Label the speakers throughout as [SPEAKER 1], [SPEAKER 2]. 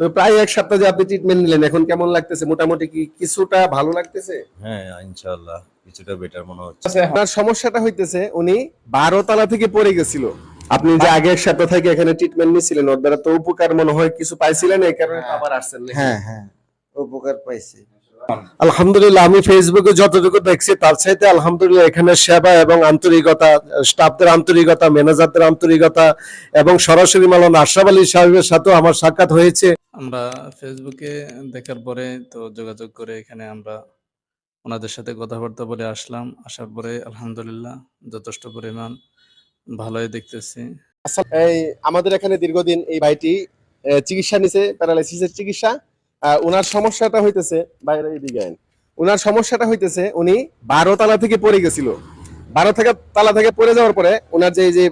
[SPEAKER 1] তো প্রায় এক সপ্তাহ যে আপনি ট্রিটমেন্ট নিলেন এখন কেমন লাগতেছে? মোটামুটি কি কিছুটা ভালো লাগতেছে?
[SPEAKER 2] হ্যাঁ ইনশাআল্লাহ কিছুটা বেটার মনে হচ্ছে।
[SPEAKER 1] আপনার সমস্যাটা হইতেছে উনি বারো তলা থেকে পড়ে গেছিল। আপনি যে আগে এক সপ্তাহ থেকে এখানে ট্রিটমেন্ট নিছিলেন ওর দ্বারা তো উপকার মনে হয় কিছু পাইছিলেন এই কারণে আবার আসছেন
[SPEAKER 3] হ্যাঁ হ্যাঁ উপকার পাইছি।
[SPEAKER 1] আলহামদুলিল্লাহ আমি ফেসবুকে যতটুকু দেখছি তার চাইতে আলহামদুলিল্লাহ এখানে সেবা এবং আন্তরিকতা স্টাফদের আন্তরিকতা ম্যানেজারদের আন্তরিকতা এবং সরাসরি মালান আশরাফ আলী সাহেবের সাথেও আমার সাক্ষাৎ হয়েছে।
[SPEAKER 4] আমরা ফেসবুকে দেখার পরে তো যোগাযোগ করে এখানে আমরা ওনাদের সাথে কথাবার্তা বলে আসলাম। আসার পরে আলহামদুলিল্লাহ যথেষ্ট পরিমাণ ভালোই দেখতেছি।
[SPEAKER 1] এই আমাদের এখানে দীর্ঘদিন এই ভাইটি চিকিৎসা নিছে, প্যারালাইসিসের চিকিৎসা। ওনার সমস্যাটা হইতেছে, বাইরে এদিকে আইন। ওনার সমস্যাটা হইতেছে, উনি বারো তালা থেকে পড়ে গেছিল। বারো থেকে তালা থেকে পড়ে যাওয়ার পরে ওনার যে এই যে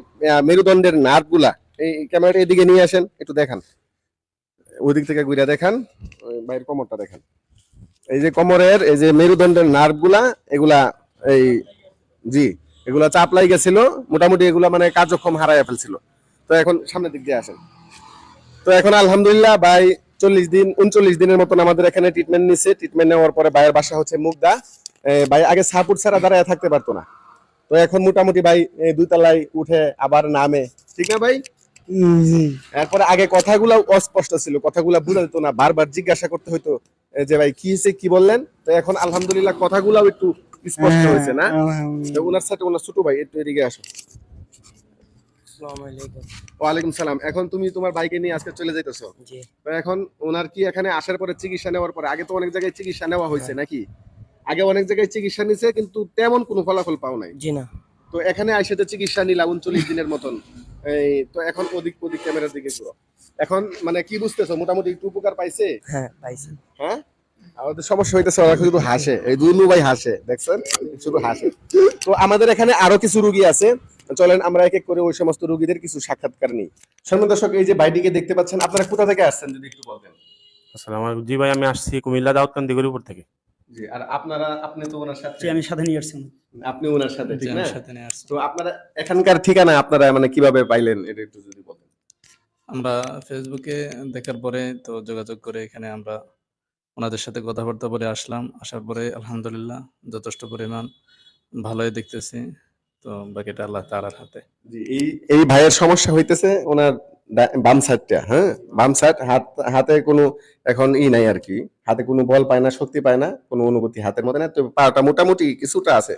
[SPEAKER 1] মেরুদণ্ডের নার্ভগুলা এই ক্যামেরাটা এদিকে নিয়ে আসেন, একটু দেখান। ওইদিক থেকে ঘুরে দেখান, ওই বাইরের কোমরটা দেখান। এই যে কোমরের, এই যে মেরুদণ্ডের নার্ভগুলা এগুলা এই, জি, এগুলা চাপ লাই গেছিল, মোটামুটি এগুলা মানে কার্যক্ষম হারাইয়া ফেলছিল। তো এখন সামনের দিক দিয়ে আসেন। তো এখন আলহামদুলিল্লাহ ভাই চল্লিশ দিন, উনচল্লিশ দিনের মতন আমাদের এখানে ট্রিটমেন্ট নিচ্ছে ট্রিটমেন্ট নেওয়ার পরে ভাইয়ের বাসা হচ্ছে মুগদা। ভাই আগে সাপুর ছাড়া দাঁড়ায় থাকতে পারতো না। তো এখন মোটামুটি ভাই দুই তলায় উঠে আবার নামে। ঠিক না ভাই? এরপরে আগে কথাগুলো অস্পষ্ট ছিল কথাগুলো বোঝা যেত না বারবার জিজ্ঞাসা করতে হইতো যে ভাই কি হয়েছে কি বললেন? তো এখন আলহামদুলিল্লাহ কথাগুলো একটু স্পষ্ট হয়েছে না? তো ওনার সাথে ওনার ছোট ভাই একটু এদিকে আসো। ওয়ালাইকুম সালাম। এখন তুমি তোমার বাইকে নিয়ে আজকে চলে যাইতেছো? তো এখন ওনার কি এখানে আসার পরে চিকিৎসা নেওয়ার পরে আগে তো অনেক জায়গায় চিকিৎসা নেওয়া হয়েছে নাকি? আগে অনেক জায়গায় চিকিৎসা নিছে কিন্তু তেমন কোনো ফলাফল পাও নাই।
[SPEAKER 5] জি না।
[SPEAKER 1] তো এখানে আইসে তো চিকিৎসা নিলাম উনচল্লিশ দিনের মতন। এই তো এখন ওদিক ওদিক ক্যামেরার দিকে ঘুরো। এখন মানে কি বুঝতেছো? মোটামুটি একটু উপকার পাইছে?
[SPEAKER 5] হ্যাঁ পাইছি।
[SPEAKER 1] হ্যাঁ? আমাদের সমস্যা হইতেছে ওরা শুধু হাসে। এই দুনু ভাই হাসে দেখছেন? শুধু হাসে। তো আমাদের এখানে আরও কিছু রুগী আছে। চলেন আমরা এক এক করে ওই সমস্ত রুগীদের কিছু সাক্ষাৎকার নিই। সম্মান দর্শক এই যে বাইটিকে দেখতে পাচ্ছেন আপনারা কোথা থেকে আসছেন যদি একটু বলতেন?
[SPEAKER 6] আসসালামু আলাইকুম। জি ভাই আমি আসছি কুমিল্লা দাউদকান্দি গরিপুর থেকে।
[SPEAKER 1] জি আর আপনারা আপনি তো ওনার সাথে
[SPEAKER 5] জি আমি সাথে নিয়ে আসছি
[SPEAKER 1] আপনি ওনার সাথে ঠিক না?
[SPEAKER 4] সাথে নিয়ে আসছি।
[SPEAKER 1] তো আপনারা এখানকার ঠিকানা আপনারা মানে কীভাবে পাইলেন এটা একটু যদি বলেন।
[SPEAKER 4] আমরা ফেসবুকে দেখার পরে তো যোগাযোগ করে এখানে আমরা ওনাদের সাথে কথাবার্তা বলে আসলাম। আসার পরে আলহামদুলিল্লাহ যথেষ্ট পরিমাণ ভালোই দেখতেছি। তো বাকিটা আল্লাহ তালার হাতে।
[SPEAKER 1] জি এই এই ভাইয়ের সমস্যা হইতেছে ওনার বাম সাইডটা হ্যাঁ? বাম সাইড হাত হাতে কোনো এখন ই নাই আর কি। হাতে কোনো বল পায় না শক্তি পায় না কোনো অনুভূতি হাতের মধ্যে না তো পাটা মোটামুটি কিছুটা আছে।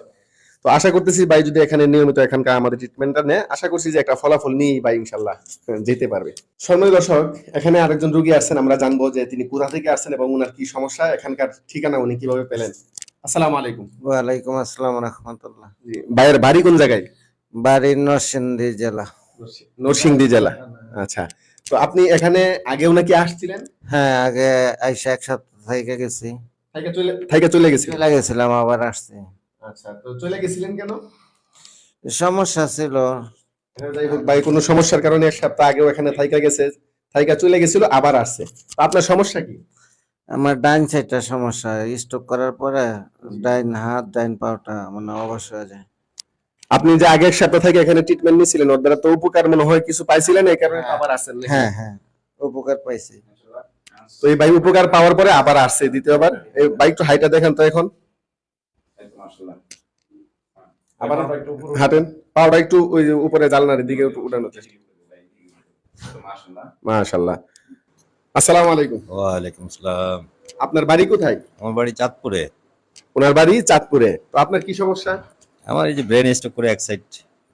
[SPEAKER 1] তো আশা করতেছি ভাই যদি এখানে নিয়মিত এখানকার আমাদের ট্রিটমেন্টটা নেয় আশা করছি যে একটা ফলাফল নিয়ে ভাই ইনশাল্লাহ যেতে পারবে। সম্মানিত দর্শক এখানে আরেকজন রুগী আসছেন আমরা জানব যে তিনি কোথা থেকে আসছেন এবং ওনার কি সমস্যা এখানকার ঠিকানা উনি কীভাবে পেলেন। আসসালামু আলাইকুম।
[SPEAKER 3] ওয়ালাইকুম আসসালাম রহমতুল্লাহ।
[SPEAKER 1] জি ভাইয়ের বাড়ি কোন জায়গায়?
[SPEAKER 3] বাড়ি নরসিংদী জেলা।
[SPEAKER 1] নরসিংদী জেলা। আচ্ছা। তো আপনি এখানে আগেও নাকি আসছিলেন?
[SPEAKER 3] হ্যাঁ আগে আইসা এক সপ্তাহ থেকে গেছি।
[SPEAKER 1] থাইকা চলে থাইকা চলে
[SPEAKER 3] গেছিলাম আবার আসছি।
[SPEAKER 1] আচ্ছা তো চলে গেছিলেন কেন?
[SPEAKER 3] সমস্যা ছিল।
[SPEAKER 1] যাই হোক ভাই কোনো সমস্যার কারণে এক সপ্তাহ আগেও এখানে থাইকা গেছে থাইকা চলে গেছিল আবার আসছে। আপনার সমস্যা কি?
[SPEAKER 3] আমার ডাইন সাইডটা সমস্যা স্ট্রোক করার পরে ডাইন হাত ডাইন পাওটা মানে অবশ হয়ে যায়।
[SPEAKER 1] আপনি যে আগের সপ্তাহ থেকে এখানে ট্রিটমেন্ট নিয়েছিলেন ওর দ্বারা তো উপকার মনে হয় কিছু পাইছিলেন? এই কারণে আবার আসছেন নাকি?
[SPEAKER 3] হ্যাঁ হ্যাঁ উপকার পাইছি।
[SPEAKER 1] তো এই ভাই উপকার পাওয়ার পরে আবার আসছে দ্বিতীয়বার। এই বাইক একটু হাইটা দেখেন তো এখন। আবার হাঁটেন। পাওয়াটা একটু ওই যে উপরে জালনার দিকে একটু উঠানো মাশাল্লাহ আসসালামু আলাইকুম।
[SPEAKER 2] ওয়ালাইকুম আসসালাম।
[SPEAKER 1] আপনার বাড়ি কোথায়?
[SPEAKER 2] আমার বাড়ি চাঁদপুরে।
[SPEAKER 1] ওনার বাড়ি চাঁদপুরে। তো আপনার কি সমস্যা?
[SPEAKER 2] আমার এই যে ব্রেন স্ট্রোক করে এক সাইড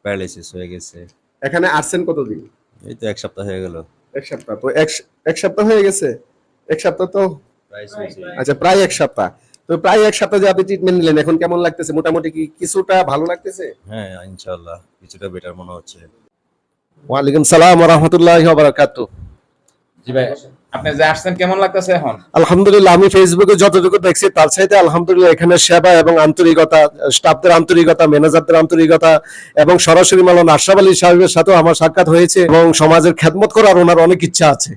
[SPEAKER 2] প্যারালাইসিস হয়ে গেছে।
[SPEAKER 1] এখানে আসছেন কতদিন?
[SPEAKER 2] এই তো এক সপ্তাহ হয়ে গেল।
[SPEAKER 1] এক সপ্তাহ। তো এক এক সপ্তাহ হয়ে গেছে? এক সপ্তাহ তো আচ্ছা প্রায় এক সপ্তাহ। তো প্রায় এক সপ্তাহ যে আপনি ট্রিটমেন্ট নিলেন এখন কেমন লাগতেছে? মোটামুটি কি কিছুটা ভালো লাগতেছে?
[SPEAKER 2] হ্যাঁ ইনশাআল্লাহ কিছুটা বেটার মনে হচ্ছে।
[SPEAKER 1] ওয়ালাইকুম সালাম রহমতুল্লাহ বারাকাতু
[SPEAKER 7] জি ভাই। আপনি যে আসছেন, কেমন লাগতেছে এখন?
[SPEAKER 1] আলহামদুলিল্লাহ, আমি ফেসবুকে যতটুকু দেখছি, তার চাইতে আলহামদুলিল্লাহ এখানে সেবা এবং আন্তরিকতা, স্টাফদের আন্তরিকতা, ম্যানেজারদের আন্তরিকতা এবং সরাসরি মালান আশরাফ আলী সাহেবের সাথেও আমার সাক্ষাৎ হয়েছে এবং সমাজের খেদমত করার ওনার অনেক ইচ্ছা আছে।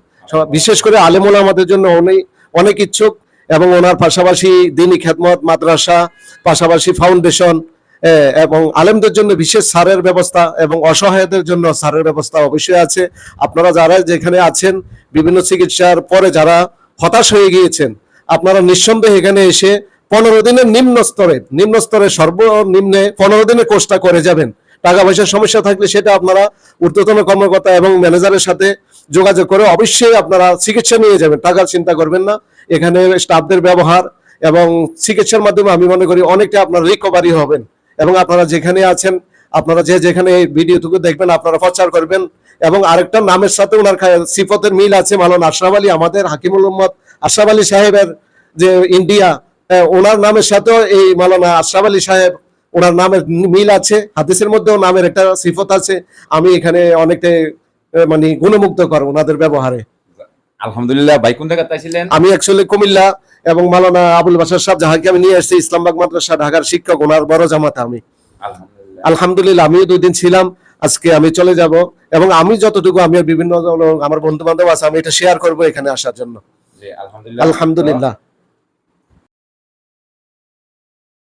[SPEAKER 1] বিশেষ করে আলেমুল আমাদের জন্য অনেক অনেক ইচ্ছুক এবং ওনার পাশাপাশি দিনী খেদমত, মাদ্রাসা, পাশাপাশি ফাউন্ডেশন
[SPEAKER 5] এবং আলেমদের জন্য বিশেষ সারের ব্যবস্থা এবং অসহায়দের জন্য সারের ব্যবস্থা অবশ্যই আছে। আপনারা যারা যেখানে আছেন বিভিন্ন চিকিৎসার পরে যারা হতাশ হয়ে গিয়েছেন, আপনারা নিঃসন্দেহে এখানে এসে পনেরো দিনের নিম্ন স্তরে নিম্ন স্তরে সর্বনিম্নে পনেরো দিনের কোর্সটা করে যাবেন। টাকা পয়সার সমস্যা থাকলে সেটা আপনারা ঊর্ধ্বতন কর্মকর্তা এবং ম্যানেজারের সাথে যোগাযোগ করে অবশ্যই আপনারা চিকিৎসা নিয়ে যাবেন, টাকার চিন্তা করবেন না। এখানে স্টাফদের ব্যবহার এবং চিকিৎসার মাধ্যমে আমি মনে করি অনেকটা আপনার রিকভারি হবেন। এবং আপনারা যেখানে আছেন আপনারা যে যেখানে এই ভিডিওটুকু দেখবেন আপনারা প্রচার করবেন। এবং আরেকটা নামের সাথে ওনার সিফতের মিল আছে মালান আশরাফ আলী আমাদের হাকিমুল উম্মদ আশরাফ আলী সাহেবের যে ইন্ডিয়া ওনার নামের সাথেও এই মালানা আশরাফ আলী সাহেব ওনার নামের মিল আছে। হাদিসের মধ্যেও নামের একটা সিফত আছে। আমি এখানে অনেকটাই মানে গুণমুগ্ধ কর ওনাদের ব্যবহারে।
[SPEAKER 7] আলহামদুলিল্লাহ ভাই কোন জায়গায় ছিলেন
[SPEAKER 5] আমি অ্যাকচুয়ালি কুমিল্লা এবং মালানা আবুল বাসার সাহেব যাহাকে আমি নিয়ে আসছি ইসলামবাগ মাদ্রাসা ঢাকার শিক্ষক ওনার বড় জামাতা আমি।
[SPEAKER 7] আলহামদুলিল্লাহ।
[SPEAKER 5] আলহামদুলিল্লাহ আমিও দুই দিন ছিলাম আজকে আমি চলে যাব এবং আমি যতটুকু আমি বিভিন্ন আমার বন্ধু বান্ধব আছে আমি এটা শেয়ার করব এখানে আসার জন্য।
[SPEAKER 7] আলহামদুলিল্লাহ।
[SPEAKER 5] আলহামদুলিল্লাহ।